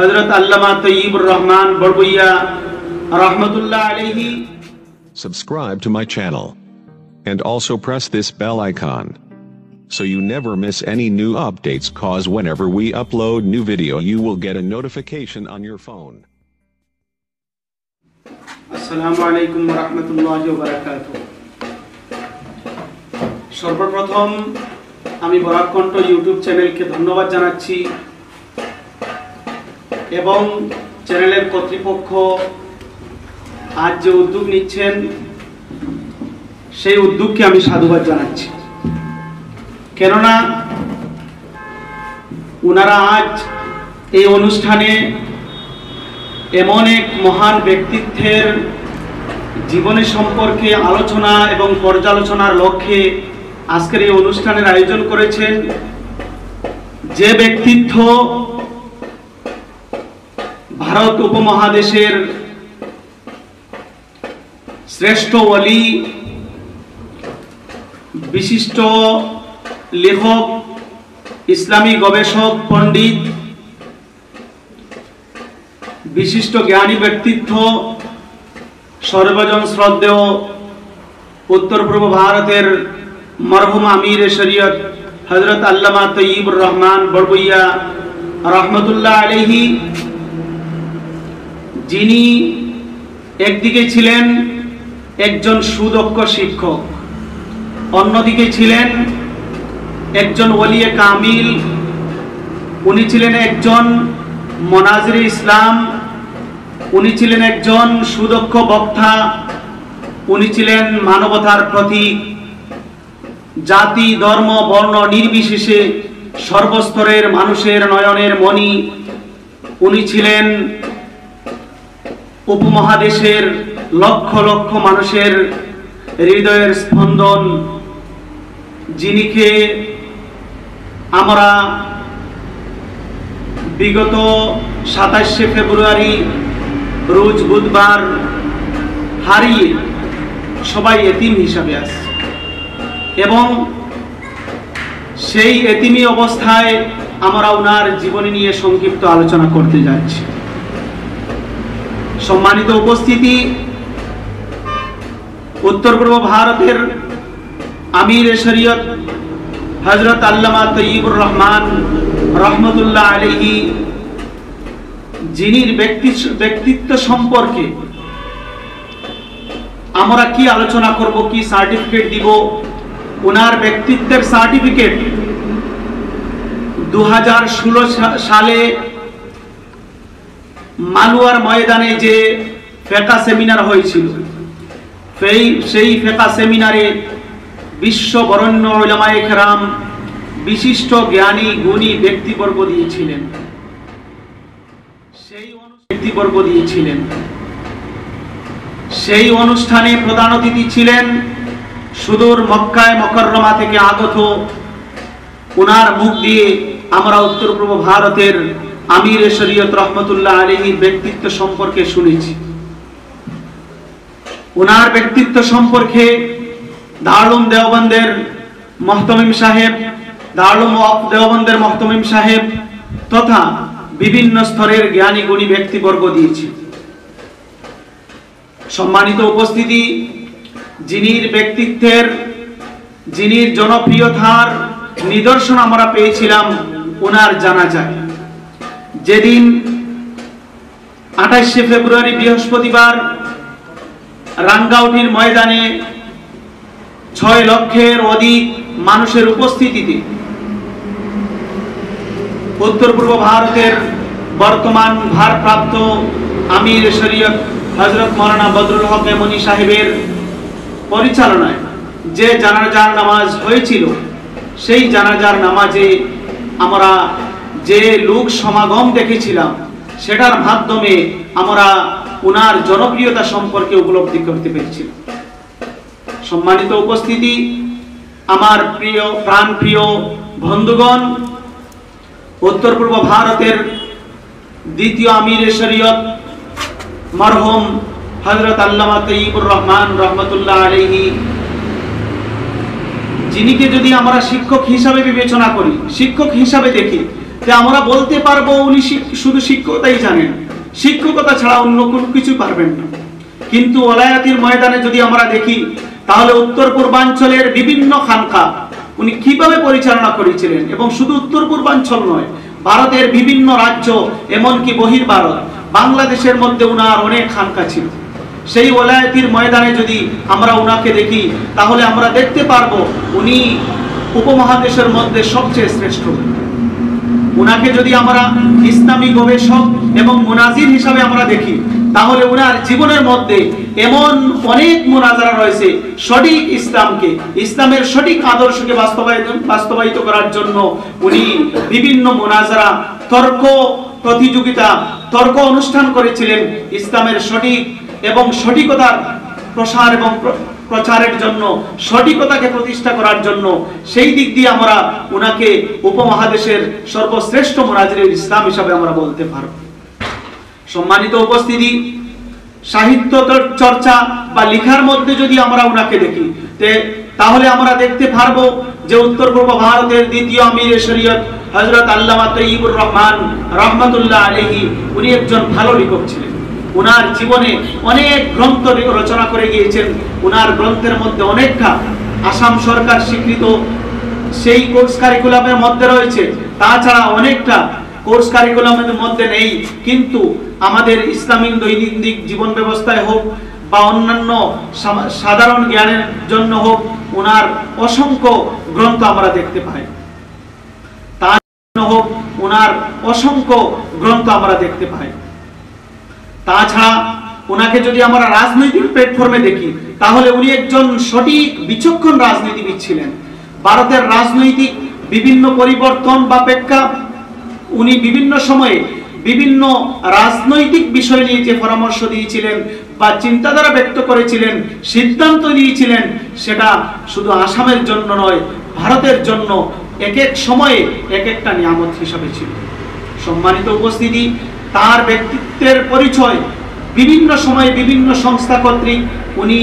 হজরত আল্লামা তৈবুর রহমান বড়বইয়া রহমতুল্লাহ আলহি Subscribe to my channel. And also press this bell icon. So you never miss any new updates cause whenever we upload new video you will get a notification on your phone. আসসালামু আলাইকুম রহমতুল্লাহ বারাকাত সর্বপ্রথম আমি বরাকণ্ঠ YouTube চ্যানেলকে ধন্যবাদ জানাচ্ছি এবং চ্যানেলের কর্তৃপক্ষ আজ যে উদ্যোগ নিচ্ছেন, সেই উদ্যোগকে আমি সাধুবাদ জানাচ্ছি। কেননা ওনারা আজ এই অনুষ্ঠানে এমন এক মহান ব্যক্তিত্বের জীবনী সম্পর্কে আলোচনা এবং পর্যালোচনার লক্ষ্যে আজকের এই অনুষ্ঠানের আয়োজন করেছেন। যে ব্যক্তিত্ব ভারত উপমহাদেশের শ্রেষ্ঠ অলি বিশিষ্ট লেখক, ইসলামী গবেষক, পণ্ডিত, বিশিষ্ট জ্ঞানী ব্যক্তিত্ব, সর্বজন শ্রদ্ধেয় উত্তর পূর্ব ভারতের মরহুম আমির শরীয়ত হজরত আল্লামা তৈবুর রহমান বড়বইয়া রহমতুল্লাহ আলহি যিনি একদিকে ছিলেন একজন সুদক্ষ শিক্ষক, অন্যদিকে ছিলেন একজন ওলিয়ে কামিল। উনি ছিলেন একজন মনাজির ইসলাম, উনি ছিলেন একজন সুদক্ষ বক্তা, উনি ছিলেন মানবতার প্রতীক। জাতি, ধর্ম, বর্ণ নির্বিশেষে সর্বস্তরের মানুষের নয়নের মণি। উনি ছিলেন উপমহাদেশের লক্ষ লক্ষ মানুষের হৃদয়ের স্পন্দন যিনিকে আমরা বিগত সাতাশে ফেব্রুয়ারি, রোজ বুধবার হারিয়ে সবাই এতিম হিসাবে আছে। এবং সেই এতিমি অবস্থায় আমরা ওনার জীবনী নিয়ে সংক্ষিপ্ত আলোচনা করতে যাচ্ছি। সম্মানিত উপস্থিতি, উত্তর পূর্ব ভারতের আমির শরীয়ত হজরত আল্লামা তৈবুর রহমান রহমতুল্লাহ আলহি যিনির ব্যক্তিত্ব সম্পর্কে আমরা কি আলোচনা করব, কি সার্টিফিকেট দিব ওনার ব্যক্তিত্বের সার্টিফিকেট দু হাজার ষোলো সালে মালুয়ার ময়দানে যে ফেকা সেমিনার হয়েছিল, সেই সেই ফেকা সেমিনারে বিশ্ব বরণ্য ওলামায়ে কেরাম বিশিষ্ট জ্ঞানী, গুণী ব্যক্তিবর্গ দিয়েছিলেন। সেই ব্যক্তিবর্গ দিয়েছিলেন। সেই অনুষ্ঠানে প্রধান অতিথি ছিলেন সুদূর মক্কায় মকররমা থেকে আগত। ওনার মুখ দিয়ে আমরা উত্তর পূর্ব ভারতের আমির শরীয়ত রহমতুল্লাহ আলীর ব্যক্তিত্ব সম্পর্কে শুনেছি। ওনার ব্যক্তিত্ব সম্পর্কে দারুম দেওবন্দের মহতমিম সাহেব দারুম দেওবন্দের মহতমিম সাহেব তথা বিভিন্ন স্তরের জ্ঞানী গুণী ব্যক্তিবর্গ দিয়েছে। সম্মানিত উপস্থিতি, যিনির ব্যক্তিত্বের, যিনির জনপ্রিয়তার নিদর্শন আমরা পেয়েছিলাম ওনার জানা যায় যেদিন আঠাশে ফেব্রুয়ারি বৃহস্পতিবার রাঙ্গাউটির ময়দানে ছয় লক্ষের অধিক মানুষের উপস্থিতিতে উত্তর পূর্ব ভারতের বর্তমান ভারপ্রাপ্ত আমির শরীয়ত হজরত মৌলানা বদরুল হক এমনি সাহেবের পরিচালনায় যে জানাজার নামাজ হয়েছিল, সেই জানাজার নামাজে আমরা যে লোক সমাগম দেখেছিলাম, সেটার মাধ্যমে আমরা ওনার জনপ্রিয়তা সম্পর্কে উপলব্ধি করতে পেরেছিলাম সম্মানিত উপস্থিতি, আমার প্রিয়, প্রাণপ্রিয় বন্ধুগণ উত্তর পূর্ব ভারতের দ্বিতীয় আমির শরীয়ত মরহম হজরত আল্লামা তৈবুর রহমান রহমতুল্লাহ আলহি যিনিকে যদি আমরা শিক্ষক হিসাবে বিবেচনা করি, শিক্ষক হিসাবে দেখি যে আমরা বলতে পারব উনি শুধু শিক্ষকতাই জানেন। শিক্ষকতা ছাড়া অন্য কোনো কিছু পারবেন না। কিন্তু ওলায়াতির ময়দানে যদি আমরা দেখি, তাহলে উত্তর পূর্বাঞ্চলের বিভিন্ন খানকা উনি কীভাবে পরিচালনা করেছিলেন? এবং শুধু উত্তর পূর্বাঞ্চল নয়, ভারতের বিভিন্ন রাজ্য, এমনকি বহির ভারত বাংলাদেশের মধ্যে উনার অনেক খানকা ছিল। সেই ওলায়াতির ময়দানে যদি আমরা উনাকে দেখি, তাহলে আমরা দেখতে পারব উনি উপমহাদেশের মধ্যে সবচেয়ে শ্রেষ্ঠ। উনাকে যদি আমরা ইসলামী গবেষক এবং মুনাজির হিসাবে আমরা দেখি, তাহলে উনার জীবনের মধ্যে এমন অনেক মোনাজারা রয়েছে সঠিক ইসলামকে, ইসলামের সঠিক আদর্শকে বাস্তবায়িত বাস্তবায়িত করার জন্য উনি বিভিন্ন মোনাজারা, তর্ক প্রতিযোগিতা, তর্ক অনুষ্ঠান করেছিলেন ইসলামের সঠিক এবং সঠিকতার প্রসার এবং প্রচারের জন্য, সঠিকতাকে প্রতিষ্ঠা করার জন্য, সেই দিক দিয়ে আমরা ওনাকে উপমহাদেশের সর্বশ্রেষ্ঠ মোনাজিরের ইসলাম হিসাবে আমরা বলতে পারব। সম্মানিত উপস্থিতি, সাহিত্য চর্চা বা লেখার মধ্যে যদি আমরা ওনাকে দেখি তাহলে আমরা দেখতে পারব যে উত্তর পূর্ব ভারতের দ্বিতীয় আমির শরীয়ত হজরত আল্লামা তৈবুর রহমান রহমতুল্লাহ আলহি উনি একজন ভালো লেখক ছিলেন। উনার জীবনে অনেক গ্রন্থ রচনা করে গিয়েছেন। উনার গ্রন্থের মধ্যে অনেকটা আসাম সরকার স্বীকৃত। সেই কোর্স কারিকুলামের মধ্যে রয়েছে। তাছাড়া অনেকটা কোর্স কারিকুলামের মধ্যে নেই। কিন্তু আমাদের ইসলামিক দৈনন্দিন জীবন ব্যবস্থায় হোক বা অন্যান্য সাধারণ জ্ঞানের জন্য হোক ওনার অসংখ্য গ্রন্থ আমরা দেখতে পাই। তার জন্য হোক ওনার অসংখ্য গ্রন্থ আমরা দেখতে পাই। তাছাড়া ওনাকে যদি আমরা রাজনৈতিক প্ল্যাটফর্মে দেখি, তাহলে উনি একজন সঠিক, বিচক্ষণ রাজনীতিবিদ ছিলেন। ভারতের রাজনৈতিক বিভিন্ন পরিবর্তন বা প্রেক্ষা উনি বিভিন্ন সময়ে বিভিন্ন রাজনৈতিক বিষয় নিয়ে যে পরামর্শ দিয়েছিলেন বা চিন্তাধারা ব্যক্ত করেছিলেন, সিদ্ধান্ত নিয়েছিলেন, সেটা শুধু আসামের জন্য নয়, ভারতের জন্য এক এক সময়ে এক একটা নিয়ামত হিসাবে ছিল। সম্মানিত উপস্থিতি তার ব্যক্তিত্বের পরিচয় বিভিন্ন সময়ে বিভিন্ন সংস্থা কর্তৃক উনি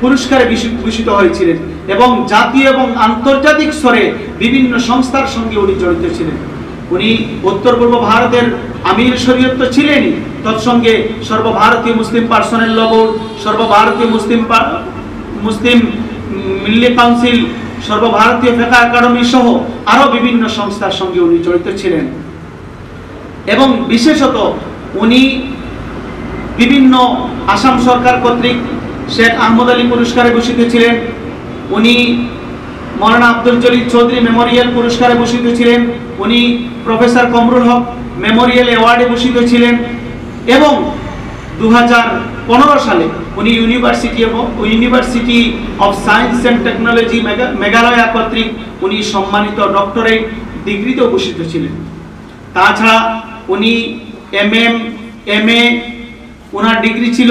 পুরস্কারে ভূষিত হয়েছিলেন এবং জাতীয় এবং আন্তর্জাতিক স্তরে বিভিন্ন সংস্থার সঙ্গে উনি জড়িত ছিলেন। উনি উত্তর পূর্ব ভারতের আমির শরীয়ত তো ছিলেনই, তৎসঙ্গে সর্বভারতীয় মুসলিম পার্সোনেল ল সর্বভারতীয় মুসলিম মুসলিম মিল্লি কাউন্সিল, সর্বভারতীয় ফেকা একাডেমি সহ আরও বিভিন্ন সংস্থার সঙ্গে উনি জড়িত ছিলেন। এবং বিশেষত উনি বিভিন্ন আসাম সরকার কর্তৃক শেখ আহমদ আলী পুরস্কারে ভূষিত ছিলেন। উনি মৌলানা আব্দুল জলিল চৌধুরী মেমোরিয়াল পুরস্কারে ভূষিত ছিলেন। উনি প্রফেসর কমরুল হক মেমোরিয়াল অ্যাওয়ার্ডে ভূষিত ছিলেন এবং দু হাজার পনেরো সালে উনি ইউনিভার্সিটি এবং university of science and technology Meghalaya কর্তৃক উনি সম্মানিত ডক্টরেট ডিগ্রিতেও ভূষিত ছিলেন। তাছাড়া উনি এম এম এম এ ওনার ডিগ্রি ছিল।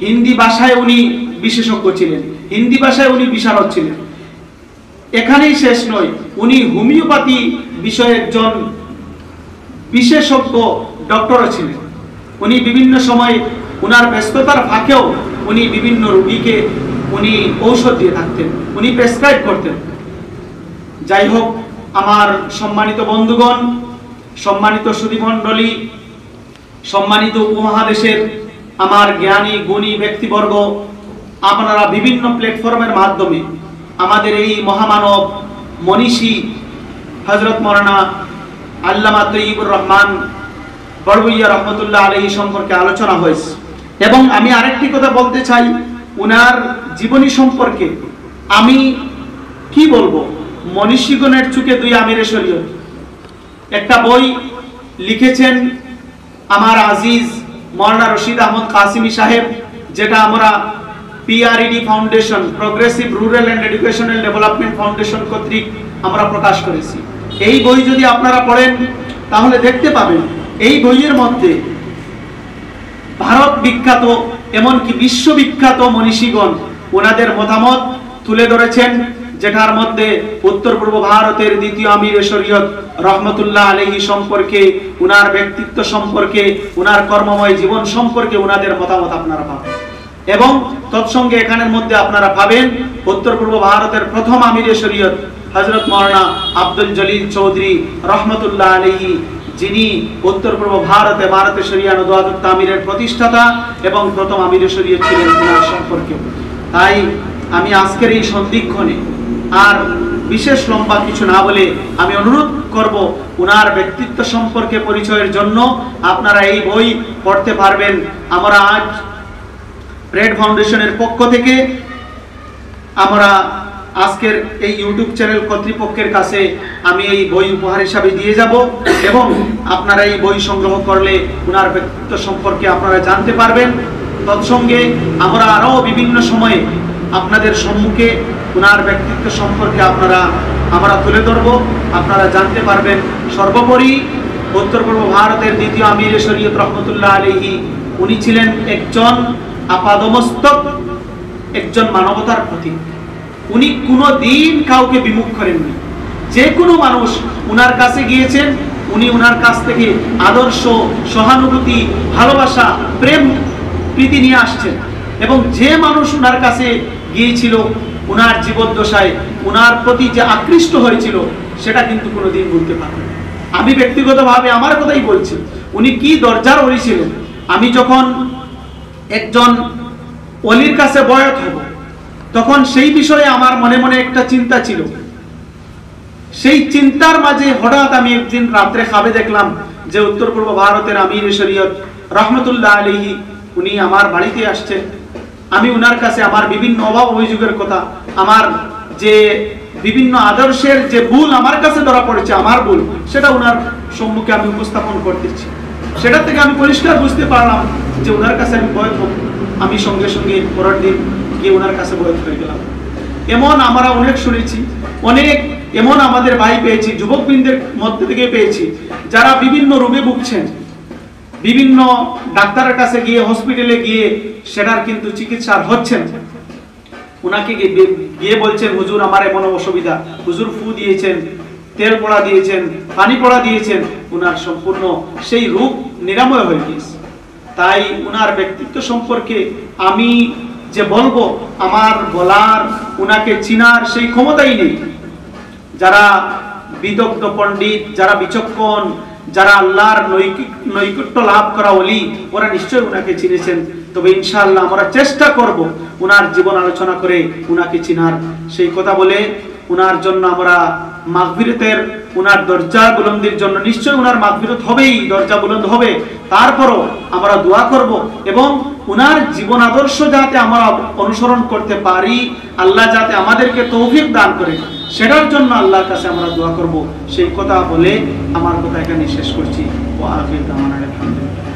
হিন্দি ভাষায় উনি বিশেষজ্ঞ ছিলেন। হিন্দি ভাষায় উনি বিশারদ ছিলেন। এখানেই শেষ নয়, উনি হোমিওপ্যাথি বিষয়ে একজন বিশেষজ্ঞ ডক্টরও ছিলেন। উনি বিভিন্ন সময় ওনার ব্যস্ততার ফাঁকেও উনি বিভিন্ন রোগীকে উনি ঔষধ দিয়ে থাকতেন, উনি প্রেসক্রাইব করতেন। যাই হোক, আমার সম্মানিত বন্ধুগণ সম্মানিত সুধীমণ্ডলী, সম্মানিত উপমহাদেশের আমার জ্ঞানী, গুণী ব্যক্তিবর্গ, আপনারা বিভিন্ন প্ল্যাটফর্মের মাধ্যমে আমাদের এই মহামানব মনীষী হজরত মরানা আল্লামা তৈবুর রহমান বড়বইয়া রহমতুল্লাহ আলহী সম্পর্কে আলোচনা হয়েছে। এবং আমি আরেকটি কথা বলতে চাই, উনার জীবনী সম্পর্কে আমি কি বলব? মনীষীগণের চুকে দুই আমিরে শরীয়ত একটা বই লিখেছেন আমার আজিজ মৌলানা রশিদ আহমদ কাসিমি সাহেব, যেটা আমরা PRED foundation progressive rural and educational development foundation কর্তৃক আমরা প্রকাশ করেছি। এই বই যদি আপনারা পড়েন, তাহলে দেখতে পাবেন, এই বইয়ের মধ্যে ভারত বিখ্যাত, এমনকি বিশ্ববিখ্যাত মনীষীগণ, ওনাদের মতামত তুলে ধরেছেন। যেটার মধ্যে উত্তর পূর্ব ভারতের দ্বিতীয় আমির শরীয়ত রহমতুল্লাহ আলহী সম্পর্কে, উনার ব্যক্তিত্ব সম্পর্কে, উনার কর্মময় জীবন সম্পর্কে উনাদের মতামত আপনারা পাবেন। এবং তৎসঙ্গে এখানের মধ্যে আপনারা পাবেন উত্তর পূর্ব ভারতের প্রথম আমির শরীয়ত হজরত মৌলানা আব্দুল জলিল চৌধুরী রহমতুল্লাহ আলহী যিনি উত্তর পূর্ব ভারতে ভারতে শরিয়া নদুয়াদুল তামিরের প্রতিষ্ঠাতা এবং প্রথম আমির শরিয়া ছিলেন উনার সম্পর্কে। তাই আমি আজকের এই সন্ধিক্ষণে আর বিশেষ লম্বা কিছু না বলে আমি অনুরোধ করব উনার ব্যক্তিত্ব সম্পর্কে পরিচয়ের জন্য। আপনারা এই বই পড়তে পারবেন আমরা আজ রেড ফাউন্ডেশনের পক্ষ থেকে। আমরা আজকের এই ইউটিউব চ্যানেল কর্তৃপক্ষের কাছে আমি এই বই উপহার হিসাবে দিয়ে যাব এবং আপনারা এই বই সংগ্রহ করলে ওনার ব্যক্তিত্ব সম্পর্কে আপনারা জানতে পারবেন। তৎসঙ্গে আমরা আরও বিভিন্ন সময়ে আপনাদের সম্মুখে ওনার ব্যক্তিত্ব সম্পর্কে আপনারা, আমরা তুলে ধরব, আপনারা জানতে পারবেন। সর্বোপরি উত্তর পূর্ব ভারতের দ্বিতীয় আমির শরীয়ত রহমতুল্লাহ আলহী উনি ছিলেন একজন আপাদমস্তক, একজন মানবতার প্রতীক। উনি কোনো দিন কাউকে বিমুখ করেননি। যে কোনো মানুষ উনার কাছে গিয়েছেন, উনি উনার কাছ থেকে আদর্শ, সহানুভূতি, ভালোবাসা, প্রেম প্রীতি নিয়ে আসছেন। এবং যে মানুষ উনার কাছে গিয়েছিল উনার জীবদ্দশায় উনার প্রতি যে আকৃষ্ট হয়েছিল, সেটা কিন্তু কোনো দিন বলতে পারবে আমি ব্যক্তিগতভাবে আমার কথাই বলছি, উনি কি দরজার অলি ছিলেন? আমি যখন একজন অলির কাছে বয়স হব, তখন সেই বিষয়ে আমার মনে মনে একটা চিন্তা ছিল। সেই চিন্তার মাঝে হঠাৎ আমি একদিন রাত্রে খাবে দেখলাম যে উত্তর পূর্ব ভারতের আমির শরীয়ত রহমতুল্লাহ আলহি উনি আমার বাড়িতে আসছেন আমি উনার কাছে আমার বিভিন্ন অভাব অভিযোগের কথা, আমার যে বিভিন্ন আদর্শের যে ভুল আমার কাছে ধরা পড়েছে, আমার ভুল, সেটা উনার সম্মুখে আমি উপস্থাপন করতেছি। সেটা থেকে আমি পরিষ্কার বুঝতে পারলাম যে ওনার কাছে আমি বয়স আমি সঙ্গে সঙ্গে পরের দিন গিয়ে ওনার কাছে বয়স হয়ে গেলাম। এমন আমরা অনেক শুনেছি, অনেক এমন আমাদের ভাই পেয়েছি, যুবকবৃন্দের মধ্যে থেকে পেয়েছি, যারা বিভিন্ন রোগে ভুগছেন। বিভিন্ন ডাক্তারের কাছে গিয়ে হসপিটালে গিয়ে সেটার কিন্তু চিকিৎসা হচ্ছেন। ওনাকে গিয়ে বলছেন, হুজুর, আমার এমন অসুবিধা। হুজুর ফু দিয়েছেন, তেল পড়া দিয়েছেন, পানি পড়া দিয়েছেন। ওনার সম্পূর্ণ সেই রোগ নিরাময় হয়ে গিয়েছে। তাই উনার ব্যক্তিত্ব সম্পর্কে আমি যে বলব, আমার বলার, উনাকে চিনার সেই ক্ষমতাই নেই। যারা বিদগ্ধ পণ্ডিত, যারা বিচক্ষণ যারা আল্লাহর নৈকট্য লাভ করা অলি ওরা নিশ্চয়ই উনাকে চিনেছেন। তবে ইনশাআল্লাহ আমরা চেষ্টা করব উনার জীবন আলোচনা করে উনাকে চিনার। সেই কথা বলে উনার জন্য আমরা মাগফিরতের, উনার দরজা বুলন্দির জন্য নিশ্চয়ই উনার মাগফিরত হবেই, দরজা বুলন্দ হবে। তারপরও আমরা দোয়া করব এবং উনার জীবন আদর্শ যাতে আমরা অনুসরণ করতে পারি, আল্লাহ যাতে আমাদেরকে তৌফিক দান করে, সেটার জন্য আল্লাহর কাছে আমরা দোয়া করব। সেই কথা বলে আমার কথা এখানে শেষ করছি। ও আলহামদুলিল্লাহ।